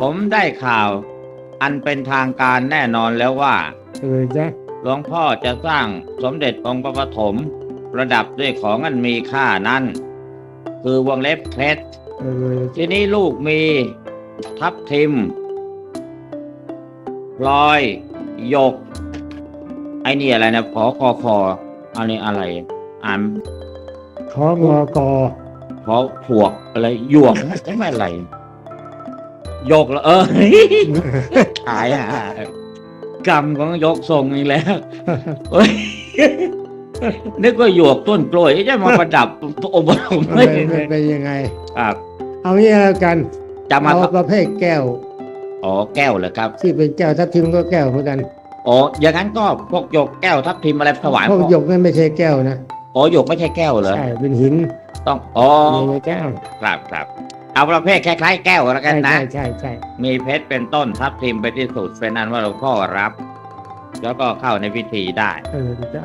ผมได้ข่าว อันเป็นทางการแน่นอนแล้วว่า เออจ้ะหลวงพ่อจะสร้างสมเด็จองค์พระปฐมประดับด้วยของอันมีค่านั้น คือวงเล็บเพชรเออทีนี้ลูกมีทับทิมพลอยหยก ไอ้นี่อะไรนะขอคอคออันนี้อะไร อ่านของอกอขอผวกอะไรหยวกใช่ไหมอะไรห ยกเหรอเออขายอะกรรมของยกทรงอีกแล้วเฮ้ยนึกว่าหยวกต้นกล้วยจะมาประดับองค์พระปฐมไม่ไม่ไม่เป็นยังไง ครับ เอางี้แล้วกันจะมาเอาประเภทแก้ว อ๋อแก้วเหรอครับ ที่เป็นแก้วทับทิมก็แก้วเหมือนกันอ๋ออย่างนั้นก็พวกหยกแก้วทับทิมอะไรถวายพวกพ่อหยกนั่นไม่ใช่แก้วนะอ๋อหยกไม่ใช่แก้วเหรอใช่เป็นหินต้องอ๋อไม่ใช่แก้วครับครับ เอาประเภทคล้ายๆแก้วแล้วกันใช่นะ ใช่ใช่ใช่มีเพชรเป็นต้นทับทิมไปที่สุดเป็นนั้นว่าหลวงพ่อรับ แล้วก็เข้าในพิธีได้ เออจะ